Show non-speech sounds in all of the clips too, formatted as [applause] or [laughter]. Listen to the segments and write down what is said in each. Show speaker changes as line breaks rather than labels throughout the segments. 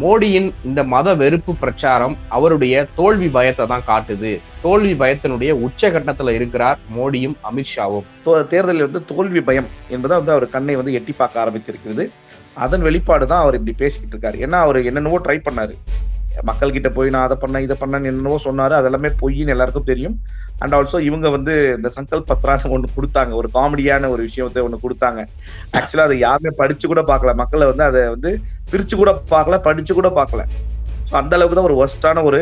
மோடியின் இந்த மத வெறுப்பு பிரச்சாரம் அவருடைய தோல்வி பயத்தை தான் காட்டுது. தோல்வி பயத்தினுடைய உச்சகட்டத்துல இருக்கிறார் மோடியும் அமித்ஷாவும்
தேர்தலில் வந்து தோல்வி பயம் என்பதை வந்து அவர் கண்ணை வந்து எட்டி பார்க்க ஆரம்பித்திருக்கிறது. அதன் வெளிப்பாடு தான் அவர் இப்படி பேசிக்கிட்டு இருக்காரு. ஏன்னா அவர் என்னென்னவோ ட்ரை பண்ணாரு. மக்கள் கிட்ட போய் நான் அதை பண்ணேன் இதை பண்ணேன் என்னவோ சொன்னாரு. அதெல்லாமே பொய்ன்னு எல்லாருக்கும் தெரியும். அண்ட் ஆல்சோ இவங்க வந்து இந்த சங்கல் பத்ரான்னு ஒன்று கொடுத்தாங்க. ஒரு காமெடியான ஒரு விஷயத்த ஒன்று கொடுத்தாங்க. ஆக்சுவலா அதை யாருமே படிச்சு கூட பார்க்கல. மக்களை வந்து அதை வந்து பிரிச்சு கூட பார்க்கல படிச்சு கூட பார்க்கல. ஸோ அந்த அளவுக்கு தான் ஒரு ஒஸ்டான ஒரு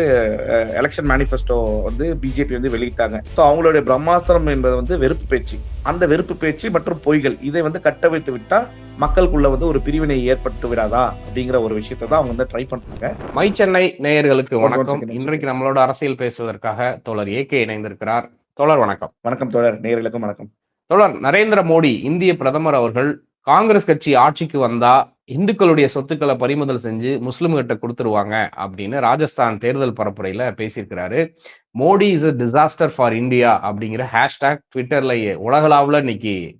எலெக்ஷன் மேனிஃபெஸ்டோ வந்து பிஜேபி வந்து வெளியிட்டாங்க. ஸோ அவங்களுடைய பிரம்மாஸ்திரம் என்பது வந்து வெறுப்பு பேச்சு. அந்த வெறுப்பு பேச்சு மற்றும் பொய்கள் இதை வந்து கட்ட வைத்து விட்டா மக்களுக்குள்ள வந்து ஒரு பிரிவினை ஏற்பட்டு விடாதா அப்படிங்கிற ஒரு விஷயத்தை தான் அவங்க வந்து ட்ரை பண்றாங்க.
மை சென்னை நேயர்களுக்கு வணக்கம். இன்றைக்கு நம்மளோட அரசியல் பேசுவதற்காக தோழர் ஏகே இணைந்திருக்கிறார். தோழர் வணக்கம்.
வணக்கம் தோழர் நேயர்களுக்கும் வணக்கம்.
தோழர் நரேந்திர மோடி இந்திய பிரதமர் அவர்கள் காங்கிரஸ் கட்சி ஆட்சிக்கு வந்தா இந்துக்களுடைய சொத்துக்களை பறிமுதல் செஞ்சு முஸ்லிம்கிட்ட கொடுத்துருவாங்க அப்படின்னு ராஜஸ்தான் தேர்தல் பரப்புரையில பேசியிருக்கிறாரு. Modi is a disaster for India அப்படிங்கிற ஹேஷ்டாக் ட்விட்டர்ல உலகளாவுல இன்னைக்கு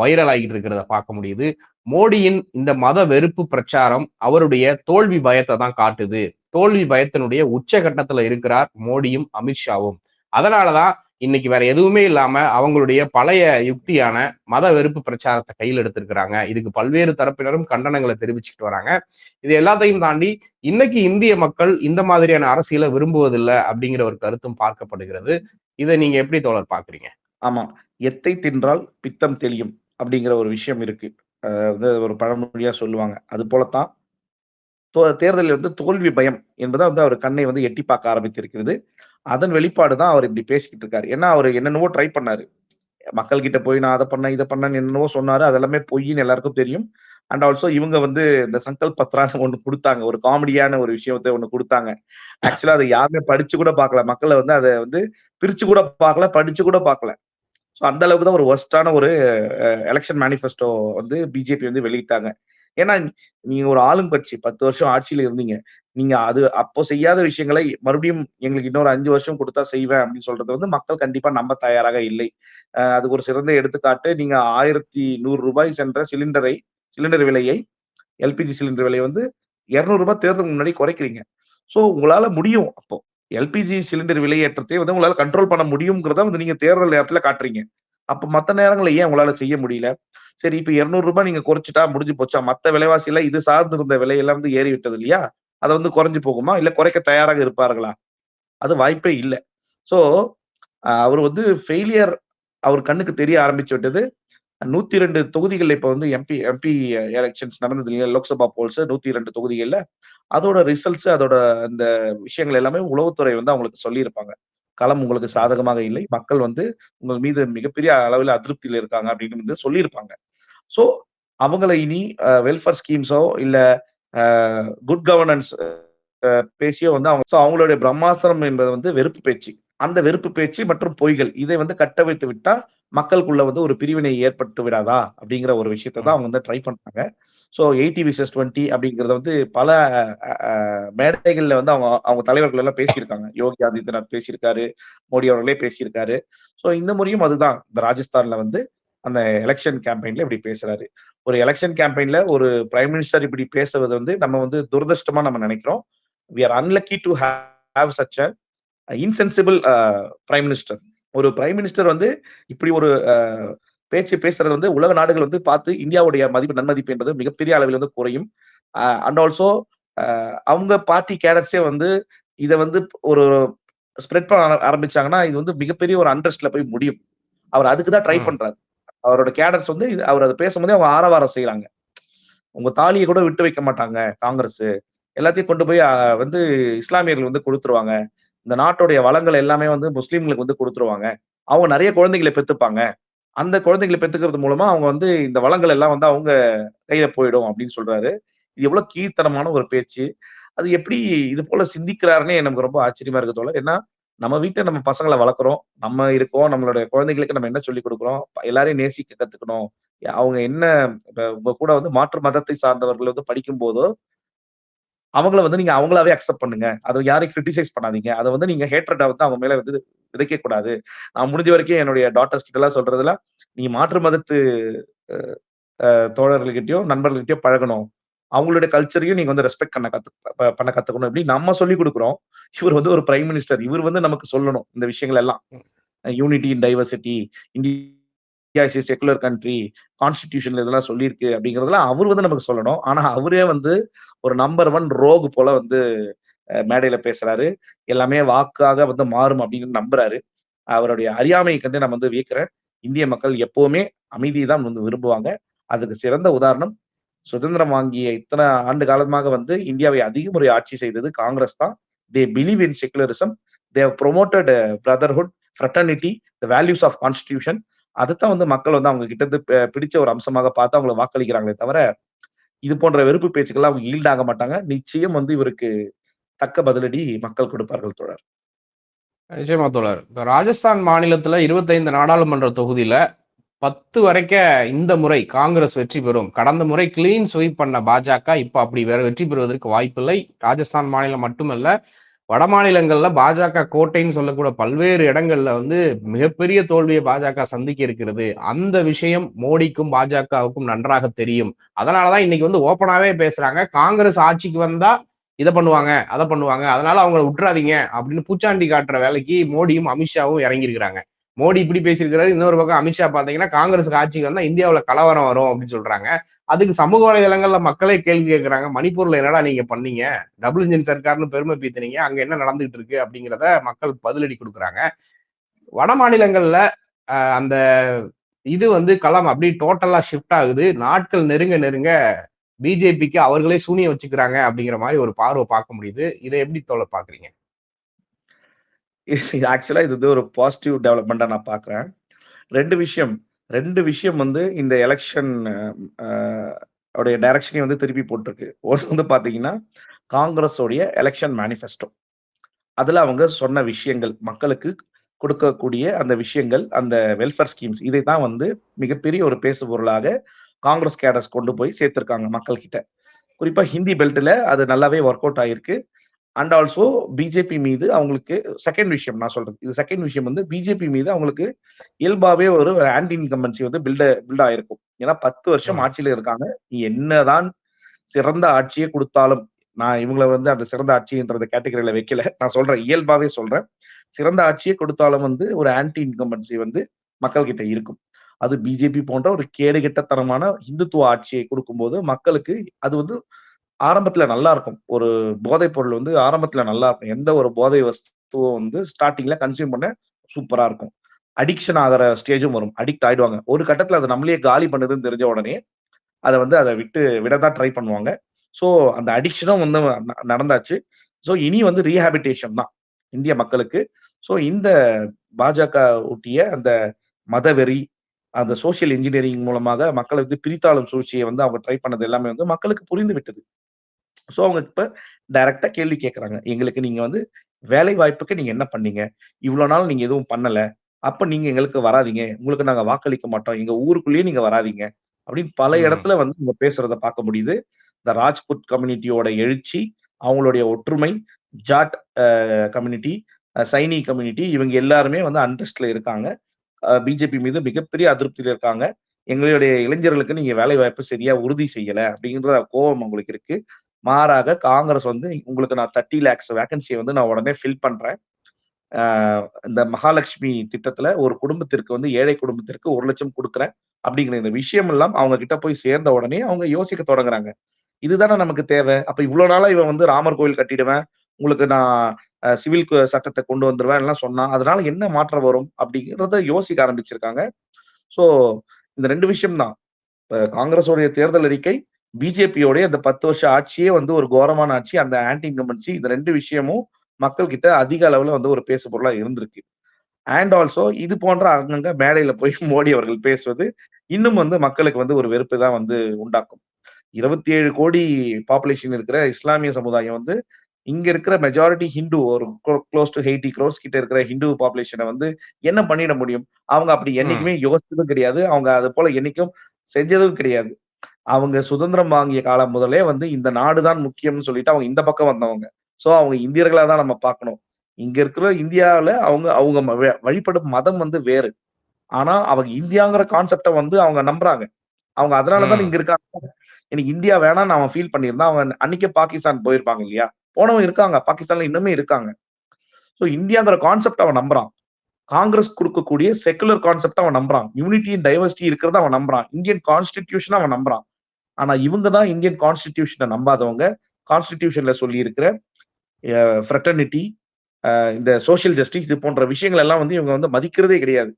வைரல் ஆகிட்டு இருக்கிறத பார்க்க முடியுது. மோடியின் இந்த மத வெறுப்பு பிரச்சாரம் அவருடைய தோல்வி பயத்தை தான் காட்டுது. தோல்வி பயத்தினுடைய உச்சகட்டத்துல இருக்கிறார் மோடியும் அமித்ஷாவும். அதனாலதான் இன்னைக்கு வேற எதுவுமே இல்லாம அவங்களுடைய பழைய யுக்தியான மத வெறுப்பு பிரச்சாரத்தை கையில் எடுத்திருக்கிறாங்க. இதுக்கு பல்வேறு தரப்பினரும் கண்டனங்களை தெரிவிச்சுட்டு வராங்க. இது எல்லாத்தையும் தாண்டி இன்னைக்கு இந்திய மக்கள் இந்த மாதிரியான அரசியலை விரும்புவதில்லை அப்படிங்கிற ஒரு கருத்தும் பார்க்கப்படுகிறது. இதை நீங்க எப்படி தோழர் பாக்குறீங்க
ஆமா எத்தை தின்றால் பித்தம் தெளியும் அப்படிங்கிற ஒரு விஷயம் இருக்கு. வந்து ஒரு பழமொழியா சொல்லுவாங்க. அது போலத்தான் தோ- தேர்தலில் வந்து தோல்வி பயம் என்பதை வந்து அவர் கண்ணை வந்து எட்டி பார்க்க ஆரம்பித்திருக்கிறது. அதன் வெளிப்பாடு தான் அவர் இப்படி பேசிக்கிட்டு இருக்காரு. ஏன்னா அவர் என்னென்னவோ ட்ரை பண்ணாரு. மக்கள் கிட்ட போய் நான் அதை பண்ணேன் இதை பண்ணேன் என்னென்னவோ சொன்னாரு. அதெல்லாமே பொய்ன்னு எல்லாருக்கும் தெரியும். அண்ட் ஆல்சோ இவங்க வந்து இந்த சங்கல் பத்ரான்னு ஒன்று கொடுத்தாங்க. ஒரு காமெடியான ஒரு விஷயத்தை ஒன்று கொடுத்தாங்க. ஆக்சுவலா அதை யாருமே படிச்சு கூட பார்க்கல. மக்களை வந்து அதை வந்து பிரிச்சு கூட பார்க்கல படிச்சு கூட பார்க்கல. ஸோ அந்த அளவுக்கு தான் ஒரு ஒஸ்டான ஒரு எலெக்ஷன் மேனிஃபெஸ்டோ வந்து பிஜேபி வந்து வெளியிட்டாங்க. ஏன்னா நீங்க ஒரு ஆளும் கட்சி பத்து வருஷம் ஆட்சியில இருந்தீங்க. நீங்க அது அப்போ செய்யாத விஷயங்களை மறுபடியும் எங்களுக்கு இன்னொரு அஞ்சு வருஷம் கொடுத்தா செய்வேன் அப்படின்னு சொல்றது வந்து மக்கள் கண்டிப்பா நம்ப தயாராக இல்லை. அதுக்கு ஒரு சிறந்த எடுத்துக்காட்டு நீங்க ஆயிரத்தி நூறு ரூபாய் சென்ற சிலிண்டரை சிலிண்டர் விலையை எல்பிஜி சிலிண்டர் விலையை வந்து இரநூறுபா தேர்தலுக்கு முன்னாடி குறைக்கிறீங்க. ஸோ உங்களால முடியும் அப்போ. எல்பிஜி சிலிண்டர் விலையேற்றத்தை வந்து உங்களால கண்ட்ரோல் பண்ண முடியுங்கிறத வந்து நீங்க தேர்தல் நேரத்துல காட்டுறீங்க. அப்ப மத்த நேரங்களில் ஏன் உங்களால செய்ய முடியல? சரி இப்ப இருநூறு ரூபாய் நீங்க குறைச்சிட்டா முடிஞ்சு போச்சா? மத்த விலைவாசியில இது சார்ந்து இருந்த விலையெல்லாம் வந்து ஏறி விட்டது இல்லையா? அதை வந்து குறைஞ்சு போகுமா? இல்ல குறைக்க தயாராக இருப்பார்களா? அது வாய்ப்பே இல்லை. சோ அவர் வந்து ஃபெயிலியர் அவர் கண்ணுக்கு தெரிய ஆரம்பிச்சு விட்டது. நூத்தி ரெண்டு தொகுதிகள் இப்ப வந்து எம்பி எம்பி எலெக்ஷன்ஸ் நடந்தது இல்லையா? லோக்சபா போல்ஸ் நூத்தி ரெண்டு தொகுதிகள்ல. அதோட ரிசல்ட்ஸ் அதோட அந்த விஷயங்கள் எல்லாமே உளவுத்துறை வந்து அவங்களுக்கு சொல்லியிருப்பாங்க. களம் உங்களுக்கு சாதகமாக இல்லை. மக்கள் வந்து உங்கள் மீது மிகப்பெரிய அளவில் அதிருப்தியில் இருக்காங்க அப்படின்னு வந்து சொல்லியிருப்பாங்க. ஸோ அவங்கள இனி வெல்ஃபேர் ஸ்கீம்ஸோ இல்ல குட் கவர்னன்ஸ் பேசியோ வந்து அவங்க அவங்களுடைய பிரம்மாஸ்திரம் என்பது வந்து வெறுப்பு பேச்சு. அந்த வெறுப்பு பேச்சு மற்றும் பொய்கள் இதை வந்து கட்ட வைத்து விட்டா மக்களுக்குள்ள வந்து ஒரு பிரிவினை ஏற்பட்டு விடாதா அப்படிங்கிற ஒரு விஷயத்தை தான் அவங்க வந்து ட்ரை பண்றாங்க. ஸோ எயிட்டி விசஸ் டுவெண்ட்டி அப்படிங்கிறத வந்து பல மேடைகளில் வந்து அவங்க அவங்க தலைவர்கள் எல்லாம் பேசியிருக்காங்க. யோகி ஆதித்யநாத் பேசியிருக்காரு மோடி அவர்களே பேசியிருக்காரு. ஸோ இந்த முறையும் அதுதான். இந்த ராஜஸ்தான்ல வந்து அந்த எலெக்ஷன் கேம்பெயின்ல இப்படி பேசுறாரு. ஒரு எலெக்ஷன் கேம்பெயின்ல ஒரு பிரைம் மினிஸ்டர் இப்படி பேசுவது வந்து நம்ம வந்து துரதிருஷ்டமா நம்ம நினைக்கிறோம். We are unlucky to have such a insensible prime minister ஒரு பிரைம் மினிஸ்டர் வந்து இப்படி ஒரு பேச்சு பேசுறது வந்து உலக நாடுகள் வந்து பார்த்து இந்தியாவுடைய மதிப்பு நன்மதிப்பு என்பது மிகப்பெரிய அளவில் வந்து குறையும். அண்ட் ஆல்சோ அவங்க பார்ட்டி கேடர்ஸே வந்து இதை வந்து ஒரு ஸ்ப்ரெட் பண்ண ஆர- ஆரம்பிச்சாங்கன்னா இது வந்து மிகப்பெரிய ஒரு அண்டர்ஸ்ட்ல போய் முடியும். அவர் அதுக்கு தான் ட்ரை. பண்றாரு. அவரோட கேடர்ஸ் வந்து அவர் அதை பேசும்போதே அவங்க ஆரவாரம் செய்யறாங்க உங்க தாலியை கூட விட்டு வைக்க மாட்டாங்க காங்கிரஸ். எல்லாத்தையும் கொண்டு போய் வந்து இஸ்லாமியர்கள் வந்து கொடுத்துருவாங்க. இந்த நாட்டுடைய வளங்கள் எல்லாமே வந்து முஸ்லீம்களுக்கு வந்து கொடுத்துருவாங்க. அவங்க நிறைய குழந்தைகளை பெத்துப்பாங்க. அந்த குழந்தைங்களை பெற்றுக்கிறது மூலமா அவங்க வந்து இந்த வளங்கள் எல்லாம் வந்து அவங்க கையில போயிடும் அப்படின்னு சொல்றாரு. இது எவ்வளவு கீழ்த்தனமான ஒரு பேச்சு. அது எப்படி இது போல சிந்திக்கிறாருன்னே நமக்கு ரொம்ப ஆச்சரியமா இருக்க தோல ஏன்னா நம்ம வீட்டை நம்ம பசங்களை வளர்க்குறோம். நம்ம இருக்கோம். நம்மளுடைய குழந்தைகளுக்கு நம்ம என்ன சொல்லி கொடுக்குறோம்? எல்லாரையும் நேசிக்க கத்துக்கணும். அவங்க என்ன உங்க கூட வந்து மாற்று மதத்தை சார்ந்தவர்கள் வந்து படிக்கும் போதோ அவங்கள வந்து நீங்க அவங்களாவே அக்செப்ட் பண்ணுங்க. அதை யாரையும் கிரிட்டிசைஸ் பண்ணாதீங்க. அதை வந்து நீங்க ஹேட்ரட்டா வந்து அவங்க மேல வந்து விதைக்க கூடாது நான் முடிஞ்ச வரைக்கும் என்னுடைய டாட்டர்ஸ் கிட்ட எல்லாம் சொல்றதுல நீ மாற்று மதத்து தோழர்கள்கிட்டயோ நண்பர்கள்கிட்டயோ பழகணும். அவங்களுடைய கல்ச்சரையும் நீங்க வந்து ரெஸ்பெக்ட் பண்ண கத்து பண்ண கத்துக்கணும். இப்படி நம்ம சொல்லி கொடுக்குறோம். இவர் வந்து ஒரு பிரைம் மினிஸ்டர் இவர் வந்து நமக்கு சொல்லணும் இந்த விஷயங்கள் எல்லாம். Unity in diversity India is secular country கான்ஸ்டிடியூஷன்ல இதெல்லாம் சொல்லியிருக்கு அப்படிங்கறதெல்லாம் அவர் வந்து நமக்கு சொல்லணும். ஆனா அவரே வந்து ஒரு நம்பர் ஒன் ரோகு போல வந்து மேடையில பேசுறாரு. எல்லாமே வாக்காக வந்து மாறும் அப்படின்னு நம்புறாரு. அவருடைய அறியாமையை கண்டு நான் வந்து வியக்கிறேன். இந்திய மக்கள் எப்பவுமே அமைதியை தான் வந்து விரும்புவாங்க. அதுக்கு சிறந்த உதாரணம் சுதந்திரம் வாங்கிய இத்தனை ஆண்டு காலமாக வந்து இந்தியாவை அதிக முறை ஆட்சி செய்தது காங்கிரஸ் தான். They believe in secularism they promoted brotherhood fraternity the values of constitution அதைத்தான் வந்து மக்கள் வந்து அவங்க கிட்ட இருந்து பிடிச்ச ஒரு அம்சமாக பார்த்து அவங்களை வாக்களிக்கிறாங்களே தவிர இது போன்ற வெறுப்பு பேச்சுக்கெல்லாம் அவங்க ஈல்ட் ஆக மாட்டாங்க. நிச்சயம் வந்து இவருக்கு தக்க பதிலடி மக்கள் கொடுப்பார்கள் தொடர்
நிச்சயமா தோழர். இப்போ ராஜஸ்தான் மாநிலத்துல 25 நாடாளுமன்ற தொகுதியில பத்து வரைக்க இந்த முறை காங்கிரஸ் வெற்றி பெறும். கடந்த முறை கிளீன் ஸ்வீப் பண்ண பாஜக இப்ப அப்படி வேற வெற்றி பெறுவதற்கு வாய்ப்பில்லை. ராஜஸ்தான் மாநிலம் மட்டுமல்ல வட மாநிலங்கள்ல பாஜக கோட்டைன்னு சொல்லக்கூட பல்வேறு இடங்கள்ல வந்து மிகப்பெரிய தோல்வியை பாஜக சந்திக்க இருக்கிறது. அந்த விஷயம் மோடிக்கும் பாஜகவுக்கும் நன்றாக தெரியும். அதனாலதான் இன்னைக்கு வந்து ஓப்பனாவே பேசுறாங்க. காங்கிரஸ் ஆட்சிக்கு வந்தா இதை பண்ணுவாங்க அதை பண்ணுவாங்க. அதனால அவங்கள விட்டுறாதீங்க அப்படின்னு பூச்சாண்டி காட்டுற வேலைக்கு மோடியும் அமித்ஷாவும் இறங்கியிருக்கிறாங்க. மோடி இப்படி பேசியிருக்கிறாரு. இன்னொரு பக்கம் அமித்ஷா பாத்தீங்கன்னா காங்கிரஸ் ஆட்சிக்கு வந்தா இந்தியாவில் கலவரம் வரும் அப்படின்னு சொல்றாங்க. அதுக்கு சமூக வலைதளங்கள்ல மக்களே கேள்வி கேட்கிறாங்க மணிப்பூர்ல என்னடா நீங்க பண்ணீங்க? டபுள் இன்ஜின் சர்க்கார்னு பெருமை பீத்தினீங்க. அங்க என்ன நடந்துகிட்டு இருக்கு அப்படிங்கிறத மக்கள் பதிலடி கொடுக்குறாங்க. வட மாநிலங்கள்ல அந்த இது வந்து களம் அப்படி டோட்டலா ஷிஃப்ட் ஆகுது. நாட்கள் நெருங்க நெருங்க பிஜேபிக்கு அவர்களே சூனியம் வச்சுக்கிறாங்க அப்படிங்கிற மாதிரி ஒரு பார்வை பார்க்க முடியுது. இதை எப்படி தோலை பாக்குறீங்க
ஆக்சுவலா இது வந்து ஒரு பாசிட்டிவ் டெவலப்மெண்டா நான் பாக்குறேன் ரெண்டு விஷயம். ரெண்டு விஷயம் வந்து இந்த எலெக்ஷன் உடைய டைரக்ஷனையும் வந்து திருப்பி போட்டிருக்கு. ஒன்று வந்து பாத்தீங்கன்னா காங்கிரஸோடைய எலெக்ஷன் மேனிஃபெஸ்டோ அதுல அவங்க சொன்ன விஷயங்கள் மக்களுக்கு கொடுக்கக்கூடிய அந்த விஷயங்கள் அந்த வெல்ஃபேர் ஸ்கீம்ஸ் இதை தான் வந்து மிகப்பெரிய ஒரு பேசு பொருளாக காங்கிரஸ் கேடர்ஸ் கொண்டு போய் சேர்த்திருக்காங்க மக்கள் கிட்ட குறிப்பா ஹிந்தி பெல்ட்ல அது நல்லாவே ஒர்க் அவுட் ஆயிருக்கு. அண்ட் ஆல்சோ பிஜேபி மீது அவங்களுக்கு செகண்ட் விஷயம் நான் சொல்றது. இது செகண்ட் விஷயம் வந்து பிஜேபி மீது அவங்களுக்கு இயல்பாவே ஒரு ஆன்டி இன்கம்பன்சி வந்து பில்ட பில்ட் ஆயிருக்கும். ஏன்னா பத்து வருஷம். ஆட்சியில இருக்காங்க. நீ என்னதான் சிறந்த ஆட்சியை கொடுத்தாலும் நான் இவங்களை வந்து அந்த சிறந்த ஆட்சின்றத கேட்டகரியில வைக்கல. நான் சொல்றேன் இயல்பாவே சொல்றேன். சிறந்த ஆட்சியை கொடுத்தாலும் வந்து ஒரு ஆன்டி இன்கம்பன்சி வந்து மக்கள் கிட்ட இருக்கும். அது பிஜேபி போன்ற ஒரு கேடுகெட்டத்தனமான இந்துத்துவ ஆட்சியை கொடுக்கும்போது மக்களுக்கு அது வந்து ஆரம்பத்துல நல்லா இருக்கும். ஒரு போதைப் பொருள் வந்து ஆரம்பத்துல நல்லா இருக்கும். எந்த ஒரு போதை வஸ்துவம் வந்து ஸ்டார்டிங்ல கன்சியூம் பண்ண சூப்பரா இருக்கும். அடிக்ஷன் ஆகிற ஸ்டேஜும் வரும். அடிக்ட் ஆயிடுவாங்க. ஒரு கட்டத்துல அது நம்மளே காலி பண்ணுதுன்னு தெரிஞ்ச உடனே அதை வந்து அதை விட்டு விடதான் ட்ரை பண்ணுவாங்க. ஸோ அந்த அடிக்ஷனும் வந்து நடந்தாச்சு. ஸோ இனி வந்து ரீஹாபிட்டேஷன் தான் இந்திய மக்களுக்கு. ஸோ இந்த பாஜக ஊட்டிய அந்த மதவெறி அந்த சோஷியல் இன்ஜினியரிங் மூலமாக மக்களை வந்து பிரித்தாளும் சூழ்ச்சியை வந்து அவங்க ட்ரை பண்ணது எல்லாமே வந்து மக்களுக்கு புரிந்து விட்டது. ஸோ அவங்க இப்ப டைரக்டா கேள்வி கேட்கறாங்க எங்களுக்கு நீங்க வந்து வேலை வாய்ப்புக்கு நீங்க என்ன பண்ணீங்க? இவ்வளவு நாள் நீங்க எதுவும் பண்ணல. அப்ப நீங்க எங்களுக்கு வராதீங்க. உங்களுக்கு நாங்க வாக்களிக்க மாட்டோம். எங்க ஊருக்குள்ளேயே நீங்க வராதீங்க. அப்படின்னு பல. இடத்துல வந்து இங்க பேசுறத பார்க்க முடியுது. இந்த ராஜ்புத் கம்யூனிட்டியோட எழுச்சி அவங்களுடைய ஒற்றுமை ஜாட் கம்யூனிட்டி சைனி கம்யூனிட்டி இவங்க எல்லாருமே வந்து அண்ட்ரஸ்ட்ல இருக்காங்க. பிஜேபி மீது மிகப்பெரிய அதிருப்தியில் இருக்காங்க. எங்களுடைய இளைஞர்களுக்கு நீங்க வேலை வாய்ப்பு சரியா உறுதி செய்யல அப்படிங்கிற கோபம் உங்களுக்கு இருக்கு. மாறாக காங்கிரஸ் வந்து உங்களுக்கு நான் தேர்ட்டி லேக்ஸ் வேகன்சியை வந்து நான் உடனே ஃபில் பண்றேன். இந்த மகாலட்சுமி திட்டத்துல ஒரு குடும்பத்திற்கு வந்து ஏழை குடும்பத்திற்கு ஒரு லட்சம் கொடுக்குறேன் அப்படிங்கிற இந்த விஷயம் எல்லாம் அவங்க கிட்ட போய் சேர்ந்த உடனே அவங்க யோசிக்க தொடங்குறாங்க. இதுதானே நமக்கு தேவை? அப்ப இவ்வளவு நாளா இவன் வந்து ராமர் கோயில் கட்டிடுவேன். உங்களுக்கு நான் சிவில் சட்டத்தை கொண்டு வந்துருவேன் எல்லாம் சொன்னா அதனால என்ன மாற்றம் வரும் அப்படிங்கிறத யோசிக்க ஆரம்பிச்சிருக்காங்க. சோ இந்த ரெண்டு விஷயம் தான் காங்கிரஸோடைய தேர்தல் அறிக்கை பிஜேபியோடைய அந்த பத்து வருஷ ஆட்சியே வந்து ஒரு கோரமான ஆட்சி அந்த ஆன்டி இன்கம்பன்சி இந்த ரெண்டு விஷயமும் மக்கள் கிட்ட அதிக அளவுல வந்து ஒரு பேசு பொருளா இருந்திருக்கு. அண்ட் ஆல்சோ இது போன்ற அங்கங்க மேடையில போய் [laughs] மோடி அவர்கள் பேசுவது இன்னும் வந்து மக்களுக்கு வந்து ஒரு வெறுப்பு தான் வந்து உண்டாக்கும். இருபத்தி ஏழு கோடி பாப்புலேஷன் இருக்கிற இஸ்லாமிய சமுதாயம் வந்து இங்க இருக்கிற மெஜாரிட்டி ஹிந்து ஒரு க்ளோஸ் டு எயிட்டி க்ரோஸ் கிட்ட இருக்கிற ஹிந்து பாப்புலேஷனை வந்து என்ன பண்ணிட முடியும்? அவங்க அப்படி என்னைக்குமே யோசிச்சதும் கிடையாது. அவங்க அது போல என்னைக்கும் செஞ்சதும் கிடையாது. அவங்க சுதந்திரம் வாங்கிய காலம் முதலே வந்து இந்த நாடுதான் முக்கியம்னு சொல்லிட்டு அவங்க இந்த பக்கம் வந்தவங்க. சோ அவங்க இந்தியர்களா தான் நம்ம பார்க்கணும். இங்க இருக்கிற இந்தியாவில அவங்க அவங்க வழிபடும் மதம் வந்து வேறு. ஆனா அவங்க இந்தியாங்கிற கான்செப்டை வந்து அவங்க நம்புறாங்க. அவங்க அதனாலதான். இங்க இருக்காங்க. எனக்கு இந்தியா வேணாம்னு அவன் ஃபீல் பண்ணியிருந்தா அவன் அன்னைக்கே பாகிஸ்தான் போயிருப்பாங்க இல்லையா? போனவங்க இருக்காங்க பாகிஸ்தான்ல இன்னுமே இருக்காங்க. ஸோ இந்தியாங்கிற கான்செப்ட் அவன் நம்புறான். காங்கிரஸ் கொடுக்கக்கூடிய செக்குலர் கான்செப்ட் அவன் நம்புறான். யூனிட்டி அண்ட் டைவர்சிட்டி இருக்கிறத அவன் நம்புறான். இந்தியன் கான்ஸ்டிடியூஷன் அவன் நம்புறான். ஆனா இவங்க தான் இந்தியன் கான்ஸ்டிடியூஷனை நம்பாதவங்க. கான்ஸ்டிடியூஷன்ல சொல்லி இருக்கிற ஃப்ரெட்டர்னிட்டி இந்த சோஷியல் ஜஸ்டிஸ் இது போன்ற விஷயங்கள் எல்லாம் வந்து இவங்க வந்து மதிக்கிறதே கிடையாது.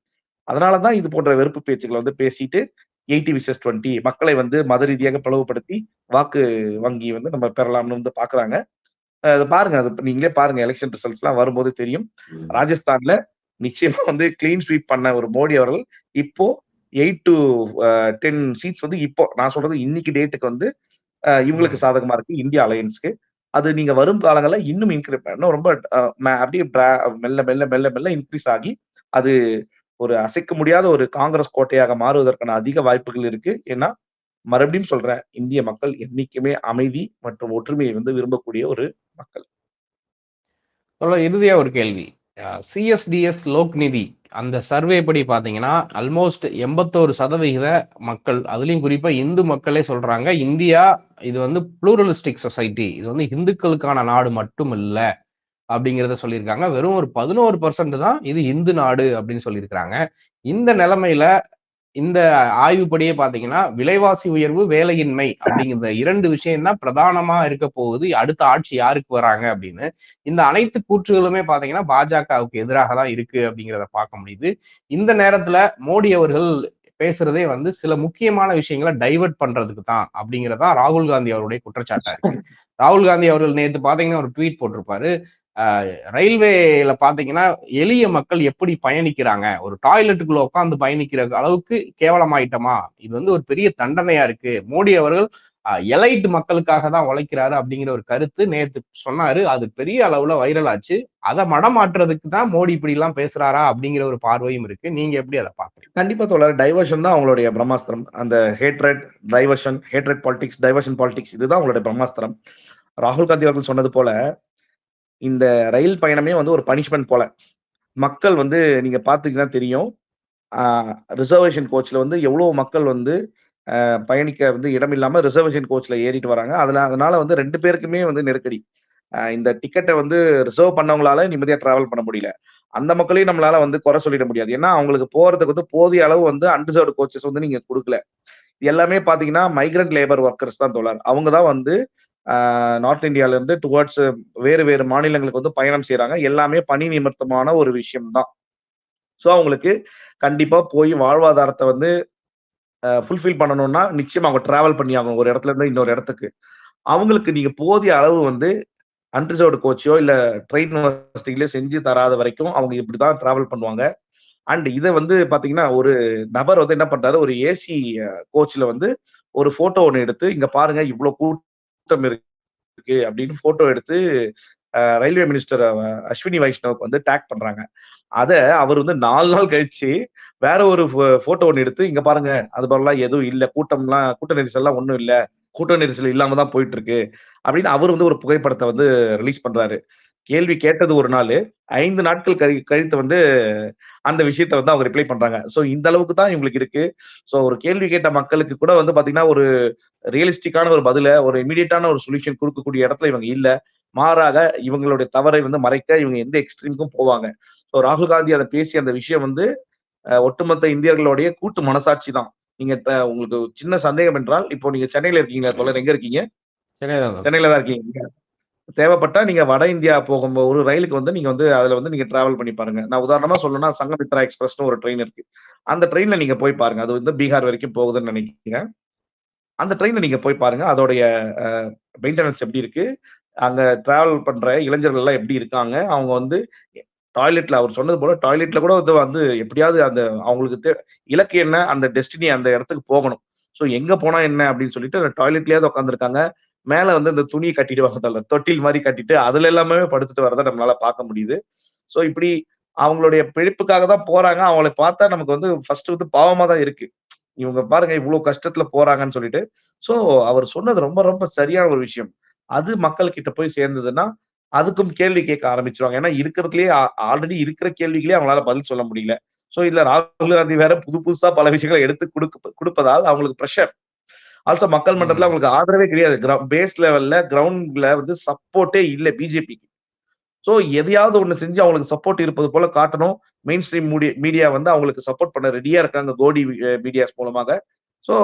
அதனாலதான் இது போன்ற வெறுப்பு பேச்சுக்களை வந்து பேசிட்டு எயிட்டி விசஸ் டுவெண்ட்டி மக்களை வந்து மத ரீதியாக பிளவுபடுத்தி வாக்கு வங்கி வந்து நம்ம பெறலாம்னு வந்து பாக்குறாங்க. அது பாருங்க. அது நீங்களே பாருங்க. எலெக்ஷன் ரிசல்ட்ஸ் எல்லாம் வரும்போது தெரியும். ராஜஸ்தான்ல நிச்சயமா வந்து கிளீன் ஸ்வீப் பண்ண ஒரு மோடி அவர்கள் இப்போ எயிட் டு டென் சீட்ஸ் வந்து இப்போ நான் சொல்றது இன்னைக்கு டேட்டுக்கு வந்து இவங்களுக்கு சாதகமா இருக்கு. இந்தியா அலையன்ஸ்க்கு அது நீங்க வரும் காலங்களில் இன்னும் இன்க்ரீஸ் இன்னும் ரொம்ப அப்படியே மெல்ல மெல்ல மெல்ல மெல்ல இன்க்ரீஸ் ஆகி அது ஒரு அசைக்க முடியாத ஒரு காங்கிரஸ் கோட்டையாக மாறுவதற்கான அதிக வாய்ப்புகள் இருக்கு. ஏன்னா மறுபடியும் சொல்றேன் இந்திய மக்கள் என்னைக்குமே அமைதி மற்றும் ஒற்றுமையை வந்து விரும்பக்கூடிய ஒரு மக்கள்?
இறுதியா ஒரு கேள்வி. சிஎஸ்டிஎஸ் லோக் நிதி அந்த சர்வே படி பாத்தீங்கன்னா ஆல்மோஸ்ட் எண்பத்தோரு சதவிகித மக்கள் அதுலயும் குறிப்பா இந்து மக்களே சொல்றாங்க. இந்தியா இது வந்து புளூரலிஸ்டிக் சொசைட்டி இது வந்து இந்துக்களுக்கான நாடு மட்டும் இல்ல அப்படிங்கிறத சொல்லியிருக்காங்க. வெறும் ஒரு பதினோரு பர்சன்ட் தான் இது இந்து நாடு அப்படின்னு சொல்லியிருக்கிறாங்க. இந்த நிலைமையில இந்த ஆய்வுப்படியே பாத்தீங்கன்னா விலைவாசி உயர்வு வேலையின்மை அப்படிங்கிற இரண்டு விஷயம் தான் பிரதானமா இருக்க போகுது. அடுத்த ஆட்சி யாருக்கு வராங்க அப்படின்னு. இந்த அனைத்து கூற்றுகளுமே பாத்தீங்கன்னா பாஜகவுக்கு எதிராக தான் இருக்கு அப்படிங்கிறத பார்க்க முடியுது. இந்த நேரத்துல மோடி அவர்கள் பேசுறதே வந்து சில முக்கியமான விஷயங்களை டைவெர்ட் பண்றதுக்கு தான் அப்படிங்கிறதா ராகுல் காந்தி அவருடைய குற்றச்சாட்டா இருக்கு. ராகுல் காந்தி அவர்கள் நேற்று பாத்தீங்கன்னா ஒரு ட்வீட் போட்டிருப்பாரு. ரயில்வேல பாத்தீங்கன்னா எளிய மக்கள் எப்படி பயணிக்கிறாங்க? ஒரு டாய்லெட்டுக்குள்ள உட்காந்து பயணிக்கிற அளவுக்கு கேவலமாயிட்டமா? இது வந்து ஒரு பெரிய தண்டனையா இருக்கு. மோடி அவர்கள் எலைட் மக்களுக்காக தான் உழைக்கிறாரு அப்படிங்கிற ஒரு கருத்து நேத்து சொன்னாரு. அது பெரிய அளவுல வைரல் ஆச்சு. அதை மடமாற்றுறதுக்கு தான் மோடி இப்படி எல்லாம் பேசுறாரா அப்படிங்கிற ஒரு பார்வையும் இருக்கு. நீங்க எப்படி அதை பாக்குறீங்க
கண்டிப்பா தோழர். டைவர்ஷன் தான் அவங்களுடைய பிரம்மாஸ்திரம். அந்த hatred diversion hatred politics diversion politics இதுதான் அவங்களுடைய பிரம்மாஸ்திரம். ராகுல் காந்தி அவர்கள் சொன்னது போல இந்த ரயில் பயணமே வந்து ஒரு பனிஷ்மெண்ட் போல. மக்கள் வந்து நீங்க பாத்தீங்கன்னா தெரியும். ரிசர்வேஷன் கோச்ல வந்து எவ்வளவு மக்கள் வந்து பயணிக்க வந்து இடம் இல்லாம ரிசர்வேஷன் கோச்ல ஏறிட்டு வராங்க. அதுல அதனால வந்து ரெண்டு பேருக்குமே வந்து நெருக்கடி. இந்த டிக்கெட்டை வந்து ரிசர்வ் பண்ணவங்களால நிம்மதியா டிராவல் பண்ண முடியல. அந்த மக்களையும் நம்மளால வந்து குறை சொல்லிட முடியாது. ஏன்னா அவங்களுக்கு போறதுக்கு வந்து போதிய அளவு வந்து அன்ரிசர்வ்டு கோச்சஸ் வந்து நீங்க கொடுக்கல. எல்லாமே பாத்தீங்கன்னா மைக்ரண்ட் லேபர் ஒர்க்கர்ஸ் தான் தோழர். அவங்க தான் வந்து நார்த் இந்தியால இருந்து டுவர்ட்ஸ் வேறு வேறு மாநிலங்களுக்கு வந்து பயணம் செய்கிறாங்க எல்லாமே பணி நிமித்தமான ஒரு விஷயம் தான் ஸோ அவங்களுக்கு கண்டிப்பாக போய் வாழ்வாதாரத்தை வந்து ஃபுல்ஃபில் பண்ணணும்னா நிச்சயம் அவங்க ட்ராவல் பண்ணி ஆகணும். ஒரு இடத்துல இருந்து இன்னொரு இடத்துக்கு. அவங்களுக்கு நீங்கள் போதிய அளவு வந்து அன்ரிசர்வ்டு கோச்சோ இல்லை ட்ரெயின் வசதிகளோ செஞ்சு தராத வரைக்கும் அவங்க இப்படி தான் ட்ராவல் பண்ணுவாங்க. அண்ட் இதை வந்து பார்த்தீங்கன்னா ஒரு நபர் வந்து என்ன பண்ணுறாரு ஒரு ஏசி கோச்சில் வந்து ஒரு ஃபோட்டோ ஒன்று எடுத்து இங்கே பாருங்க இவ்வளோ கூட்டம் இருக்கு அப்படின்னு போட்டோ எடுத்து ரயில்வே மினிஸ்டர் அஸ்வினி வைஷ்ணவுக்கு வந்து டேக் பண்றாங்க. அத அவர் வந்து நாலு நாள் கழிச்சு வேற ஒரு போட்டோ ஒன்று எடுத்து இங்க பாருங்க அது போலலாம் எதுவும் இல்ல கூட்டம்லாம் கூட்ட நெரிசல்லாம் ஒன்றும் இல்ல கூட்ட நெரிசல் இல்லாம தான் போயிட்டு இருக்கு. அப்படின்னு அவர் வந்து ஒரு புகைப்படத்தை வந்து ரிலீஸ் பண்றாரு. கேள்வி கேட்டது ஒரு நாள் ஐந்து நாட்கள் கழி கழித்து வந்து அந்த விஷயத்த வந்து அவங்க ரிப்ளை பண்றாங்க. ஸோ இந்த அளவுக்கு தான் இவங்களுக்கு இருக்கு. ஸோ ஒரு கேள்வி கேட்ட மக்களுக்கு கூட வந்து பாத்தீங்கன்னா ஒரு ரியலிஸ்டிக்கான ஒரு பதில ஒரு இமீடியட்டான ஒரு சொல்யூஷன் கொடுக்கக்கூடிய இடத்துல இவங்க இல்ல. மாறாக இவங்களுடைய தவறை வந்து மறைக்க இவங்க எந்த எக்ஸ்ட்ரீமுக்கும் போவாங்க. ஸோ ராகுல் காந்தி அதை பேசி அந்த விஷயம் வந்து ஒட்டுமொத்த இந்தியர்களுடைய கூட்டு மனசாட்சி தான். நீங்க உங்களுக்கு சின்ன சந்தேகம் என்றால் இப்போ நீங்க சென்னையில இருக்கீங்களா தோழர்? எங்க இருக்கீங்க? சென்னையில தான் இருக்கீங்க. தேவைப்பட்டா நீங்க வட இந்தியா போகும்போது ஒரு ரயிலுக்கு வந்து நீங்க வந்து அதுல வந்து நீங்க டிராவல் பண்ணி பாருங்க. நான் உதாரணமா சொல்லணும்னா சங்கமித்ரா எக்ஸ்பிரஸ்னு ஒரு ட்ரெயின் இருக்கு. அந்த ட்ரெயின்ல நீங்க போய் பாருங்க. அது வந்து பீகார் வரைக்கும் போகுதுன்னு நினைக்கிறேன். அந்த ட்ரெயின்ல நீங்க போய் பாருங்க. அதோடைய மெயின்டெனன்ஸ் எப்படி இருக்கு? அங்க டிராவல் பண்ற இளைஞர்கள் எல்லாம் எப்படி இருக்காங்க? அவங்க வந்து டாய்லெட்ல அவர் சொன்னது போல டாய்லெட்ல கூட வந்து வந்து எப்படியாவது அந்த அவங்களுக்கு இலக்கு என்ன? அந்த டெஸ்டினி அந்த இடத்துக்கு போகணும். ஸோ எங்க போனா என்ன? அப்படின்னு சொல்லிட்டு டாய்லெட்லயாவது உட்காந்துருக்காங்க மேல வந்து இந்த துணியை கட்டிட்டு வரதில்ல தொட்டில் மாதிரி கட்டிட்டு அதுல எல்லாமே படுத்துட்டு வரதை நம்மளால பார்க்க முடியுது. ஸோ இப்படி அவங்களுடைய பிழைப்புக்காக தான் போறாங்க. அவங்களை பார்த்தா நமக்கு வந்து ஃபர்ஸ்ட் வந்து பாவமா தான் இருக்கு. இவங்க பாருங்க இவ்வளவு கஷ்டத்துல போறாங்கன்னு சொல்லிட்டு. ஸோ அவர் சொன்னது ரொம்ப ரொம்ப சரியான ஒரு விஷயம். அது மக்கள் கிட்ட போய் சேர்ந்ததுன்னா அதுக்கும் கேள்வி கேட்க ஆரம்பிச்சிருவாங்க. ஏன்னா இருக்கிறதுலயே ஆல்ரெடி இருக்கிற கேள்விகளே அவங்களால பதில் சொல்ல முடியல. சோ இதுல ராகுல் காந்தி வேற புது புதுசா பல விஷயங்களை எடுத்து கொடுக்க கொடுப்பதால் அவங்களுக்கு ப்ரெஷர் ஆல்சோ மக்கள் மன்றத்துல. அவங்களுக்கு ஆதரவே கிடையாது. பேஸ் லெவல்ல கிரவுண்ட்ல வந்து சப்போர்ட்டே இல்ல பிஜேபிக்கு சோ எதையாவது ஒண்ணு செஞ்சு அவங்களுக்கு சப்போர்ட் இருப்பது போல காட்டணும். மெயின் ஸ்ட்ரீம் மீடியா வந்து அவங்களுக்கு சப்போர்ட் பண்ண ரெடியா இருக்காங்க கோடி மீடியாஸ் மூலமாக. சோ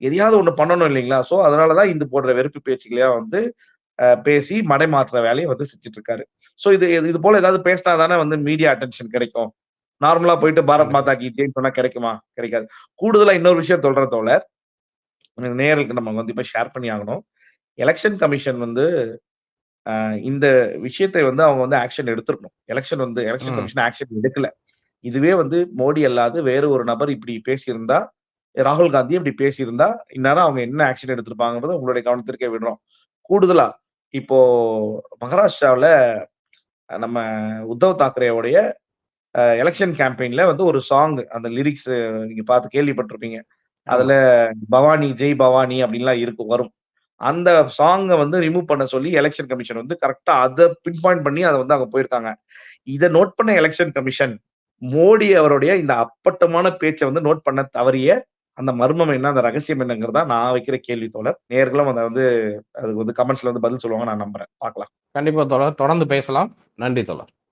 எதையாவது ஒண்ணு பண்ணணும் இல்லைங்களா? சோ அதனாலதான் இந்த போடுற வெறுப்பு பேச்சுக்களையா வந்து பேசி மடைமாற்ற வேலையை வந்து செஞ்சுட்டு இருக்காரு சோ இது இது- போல ஏதாவது பேசினா தானே வந்து மீடியா அட்டென்ஷன் கிடைக்கும். நார்மலா போயிட்டு பாரத். மாதா கி ஜெயின் சொன்னா கிடைக்குமா? கிடைக்காது. கூடுதலா இன்னொரு விஷயம் சொல்ற தோழர். நேர்களுக்கு நம்ம வந்து இப்ப ஷேர் பண்ணி ஆகணும். எலெக்ஷன் கமிஷன் வந்து இந்த விஷயத்தை வந்து அவங்க வந்து ஆக்ஷன் எடுத்திருக்கணும். எலெக்ஷன் வந்து எலெக்ஷன். கமிஷன் ஆக்ஷன் எடுக்கல. இதுவே வந்து மோடி அல்லாது வேறு ஒரு நபர் இப்படி பேசியிருந்தா ராகுல் காந்தி இப்படி பேசியிருந்தா இந்நேரம் அவங்க என்ன ஆக்ஷன் எடுத்திருப்பாங்கன்றத உங்களுடைய கவனத்திற்கே விடுறோம். கூடுதலா இப்போ மகாராஷ்டிராவுல நம்ம உத்தவ் தாக்கரேவுடைய எலெக்ஷன் கேம்பெயின்ல வந்து ஒரு சாங் அந்த லிரிக்ஸ் நீங்க பார்த்து கேள்விப்பட்டிருப்பீங்க. அதுல பவானி ஜெய் பவானி அப்படின்லாம் இருக்கும் வரும். அந்த சாங்கை வந்து ரிமூவ் பண்ண சொல்லி எலெக்ஷன் கமிஷன் வந்து கரெக்டா அதை பின் பாயிண்ட் பண்ணி அதை வந்து அவங்க போயிருக்காங்க. இதை நோட் பண்ண எலெக்ஷன் கமிஷன் மோடி அவருடைய இந்த அப்பட்டமான பேச்சை வந்து நோட் பண்ண தவறிய அந்த மர்மம் என்ன அந்த ரகசியம் என்னங்கிறதா நான் வைக்கிற கேள்வி தோழர். நேர்களும் அதை வந்து அதுக்கு வந்து கமெண்ட்ஸ்ல வந்து பதில் சொல்லுவாங்க நான் நம்புறேன். பார்க்கலாம்.
கண்டிப்பா தோழர். தொடர்ந்து பேசலாம். நன்றி தோழர்.